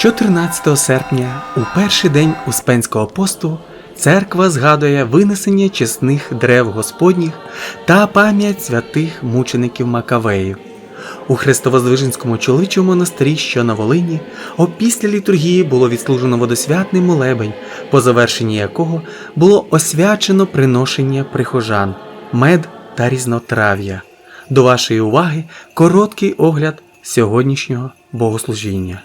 14 серпня, у перший день Успенського посту, церква згадує винесення чесних древ Господніх та пам'ять святих мучеників Макавеїв. У Христовоздвиженському чоловічому монастирі, що на Волині, опісля літургії було відслужено водосвятний молебень, по завершенні якого було освячено приношення прихожан, мед та різнотрав'я. До вашої уваги короткий огляд сьогоднішнього богослужіння.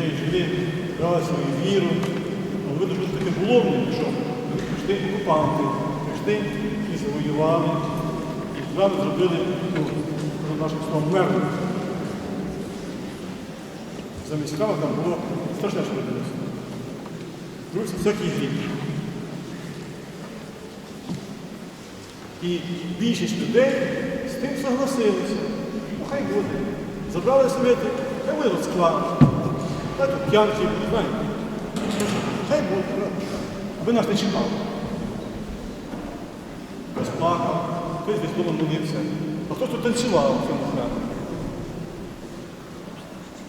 Людей жили, брали свою віру. Видно, що таке було в що прийшли окупанти, прийшли і завоювали, і зразу зробили ну, нашим словом мертвим. Замість кава там було страшне, що робилося. Робився всякий гріх. І більшість людей з тим согласилися. Ну, хай буде. Забрали совєти, хай буде розклад. Хай тут п'янки будуть, знаєте. Хай правда. аби нас не чекали. Хтось плакав, хтось десь дома молився, а хтось тут танцював в цьому храмі.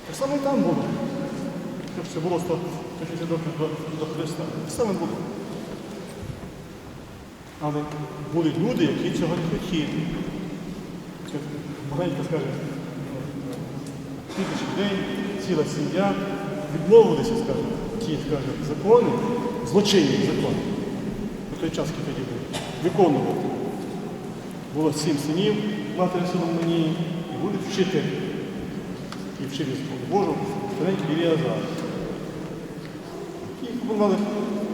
Так само і там було. Це було 160 років до, до Христа. Так само було. Але були люди, які цього не хотіли. Маленька скаже, тисячі день, ціла сім'я відмовилися, скажімо, ті, скажімо, закони, злочинні закони. У той час, який тоді був, виконувати. Було сім синів, матері мені, і будуть вчити. І вчили Слово Божу, старенький Іліазар. І пропонували,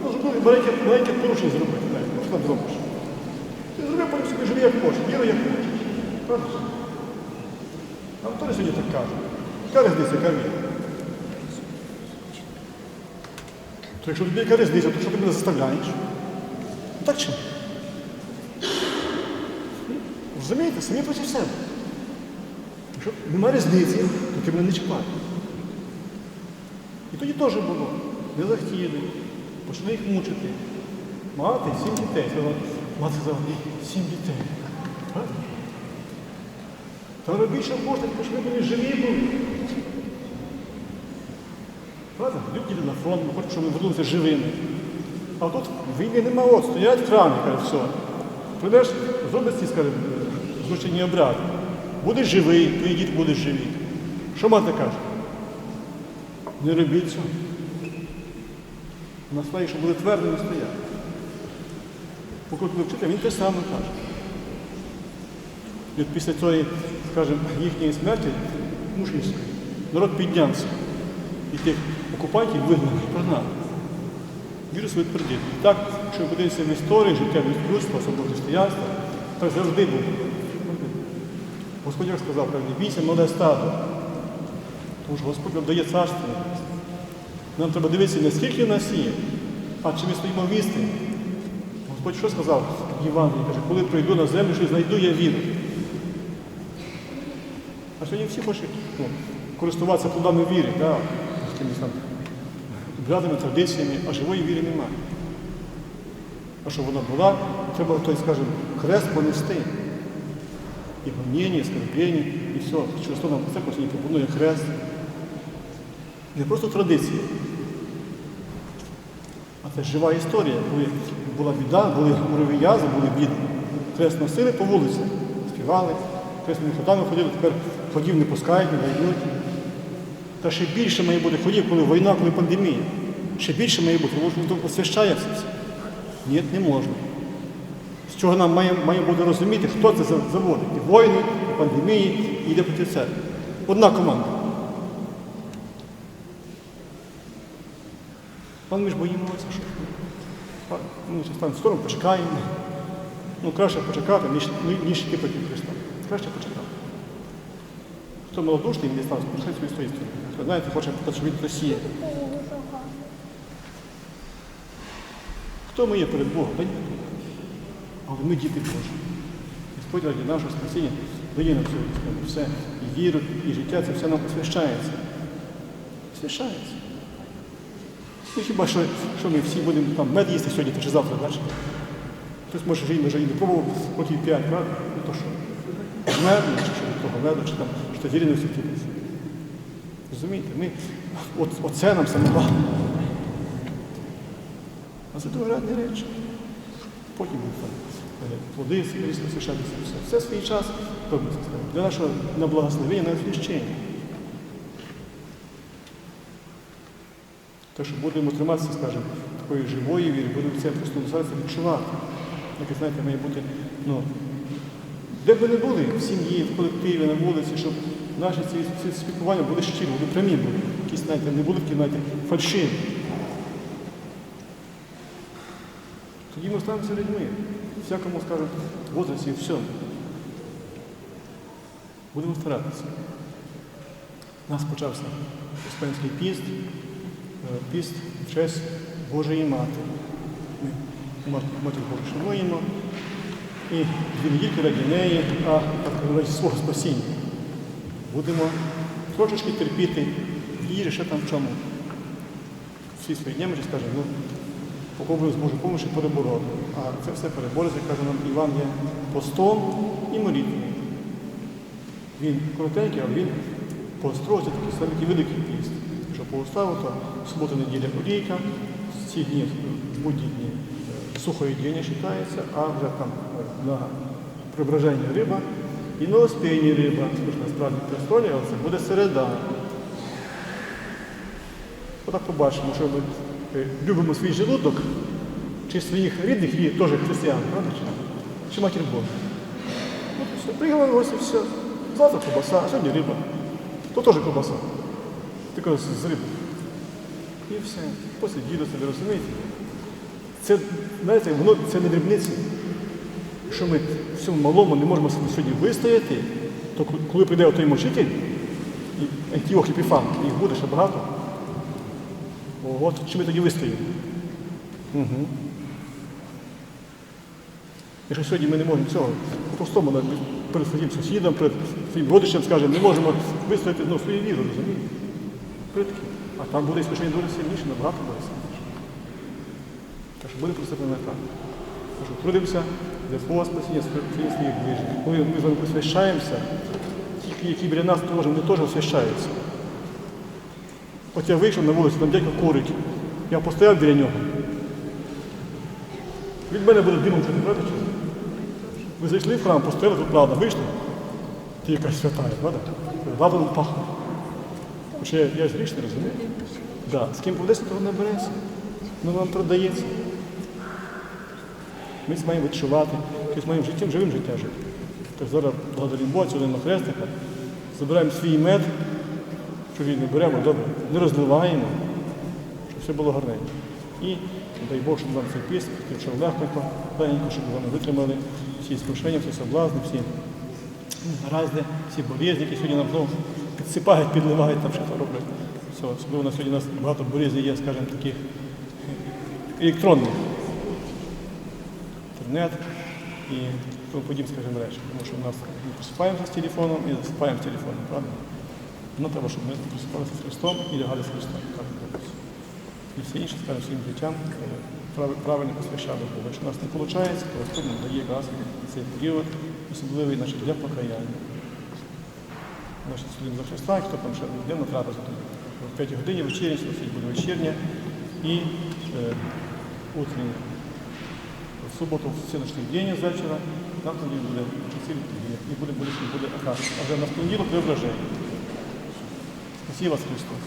ну, зробили маленьке, маленьке порушення зробити. Ну, що там зробиш? Ти зроби потім собі живи як хочеш, віруй як хочеш. Правда? Нам теж сьогодні так кажуть. Яка різниця, яка віра? То якщо тобі яка різниця, то що ти мене заставляєш? Ну так чи? ні? Розумієте, самі проти себе. Якщо немає різниці, то ти мене не чіпай. І тоді теж було. Не захотіли, почали їх мучити. Мати сім дітей. Мати сказала, сім дітей. Та робіть, що можна, тому що ви були живі були. Правда? Люди на фронт, ми хочемо, щоб ми вернулися живими. А тут війни нема, от, стоять в храмі, каже, все. Прийдеш з області, скаже, злочинні обряди. Будеш живий, твої діти будуть живі. Що мати каже? Не робіть цього. Вона стоїть, щоб були твердими стояти. Поки коли вчитель, він те саме каже. І от після цієї, скажімо, їхньої смерті мушинської, народ піднявся. І тих окупантів вигнали, прогнали. Вірус відтвердив. І так, що ви подивитися в історії життя людства, особливо християнства, так завжди було. Господь як сказав, правильно, бійся мале стадо. Тому що Господь нам дає царство. Нам треба дивитися, не скільки нас є, а чи ми стоїмо в істині. Господь що сказав в Євангелії? Каже, коли прийду на землю, що знайду я віру. А сьогодні всі хочуть ну, користуватися плодами віри, да, якимись там обрядами, традиціями, а живої віри немає. А щоб вона була, треба, той, скажімо, хрест понести. І гоніння, і скорблення, і все. Через то нам церква сьогодні пропонує хрест. Не просто традиція, а це жива історія. Коли була біда, були мурові язи, були біди. Хрест носили по вулиці, співали, хресними ходами ходили, тепер ходів не пускають, не дають. Та ще більше має бути ходів, коли війна, коли пандемія. Ще більше має бути, тому що освящає все це. Ні, не можна. З чого нам має, має бути розуміти, хто це заводить. І воїни, і пандемії, і йде проти церкви. Одна команда. Але ми ж боїмося, що а, ну, стане в сторону, почекаємо. Ну, краще почекати, ніж, ні- ніж йти проти Христа. Краще почекати. Хто малодушний, він не став, нехай собі стоїть. Знаєте, хоче що він Росія. Хто ми є перед Богом? Але ми діти Божі. Господь раді нашого спасіння дає нам істину. все. І віру, і життя, це все нам освящається. Освящається. Ну, хіба що, що ми всі будемо там мед їсти сьогодні чи завтра далі? Хтось може жити, може і не пробував років п'ять, правда? Ну то що? Мед, чи того меду, чи там, що вірі не освітилися. Розумієте, ми, от, оце нам саме головне. А це другорядні речі. Потім будуть там е, плоди, свідоцтво, освящатися, все. Все свій час робиться. Для нашого на благословення, на освящення. Так що будемо триматися, скажімо, такої живої віри, будемо це просто насамперед відчувати. Як знаєте, має бути, ну, де б ми не були, в сім'ї, в колективі, на вулиці, щоб наші ці, ці спілкування були щирі, були прямі були. Якісь, знаєте, не були такі, знаєте, фальшиві. Тоді ми станемося людьми. Всякому, скажемо, в возрасті всьому. Будемо старатися. У нас почався Успенський піст, е, піст в честь Божої Мати. Ми Матір Божу шануємо. І дві раді неї, а раді свого спасіння. Будемо трошечки терпіти їжі, ще там в чому. Всі свої немочі, скажемо, ну, попробуємо з Божою допомогою перебороти. А це все перебореться, каже нам Іван є постом і молитвою. Він коротенький, але він по строгості такий самий великий піст. Якщо по уставу, то субота, неділя олійка, ці дні, будні дні е, сухоїдіння вважається, а вже там на преображення риба і на оспінні риба. Тож насправді престолі, буде середа. Отак побачимо, що ми е, любимо свій желудок, чи своїх рідних і теж християн, правда? Чи, матір Божа. От все, ось і все. Завтра ковбаса, а сьогодні риба. То теж ковбаса. Тільки з риби. І все. Посиділи собі, розумієте? Це, знаєте, воно це не дрібниці. Якщо ми в цьому малому не можемо сьогодні вистояти, то коли прийде отой мучитель, і Антіох Епіфан, їх буде ще багато, от чи ми тоді вистоїмо? Угу. Якщо сьогодні ми не можемо цього, по-простому перед своїм сусідом, перед своїм родичем, скажемо, не можемо вистояти ну, свою віру, розумієте? А там буде іскушення дуже сильніше, набагато буде. Так що буде просто пам'ятати. Так трудимося для свого спасіння, своїх ближніх. Коли ми з вами посвящаємося, ті, які біля нас теж, вони теж освящаються. От я вийшов на вулицю, там дядько курить. Я постояв біля нього. Від мене буде димом чути, правда? Ви зайшли в храм, постояли, тут правда, вийшли. Ти якась святая, правда? Лавром пахне. Хоча я, я ж грішний, розумієте? Да. З ким поведеться, того не береться. Ну вам продається. Ми маємо відчувати, щось маємо життям, живим життям жити. Тож зараз благодаримо Бога, на хрестика, забираємо свій мед, що він не беремо, добре, не розливаємо, щоб все було гарненько. І дай Бог, щоб вам цей піст підключав легко, легенько, щоб вони витримали всі скушення, всі соблазни, всі негаразди, всі болезні, які сьогодні нам знову підсипають, підливають, там що то роблять. Все, особливо на сьогодні у нас багато болезней є, скажімо, таких електронних. Інтернет і тому подібне, скажімо, речі. Тому що в нас ми просипаємося з телефоном і засипаємо з телефоном, правда? Ну, треба, щоб ми просипалися з Христом і лягали з Христом. Так. І все інше, скажімо, своїм життям е, правильно посвящали Богу. Якщо у нас не виходить, то Господь нам дає якраз цей період особливий значить, для покаяння. Значить, судимо за Христа, хто там ще йде на трапезу, в 5 годині сьогодні буде вечірня і е, утрення. В суботу, в сьогоднішній день з завтра тоді буде часів і буде, буде, буде акаш. А вже на понеділок преображення. Спасибо вас, Христос.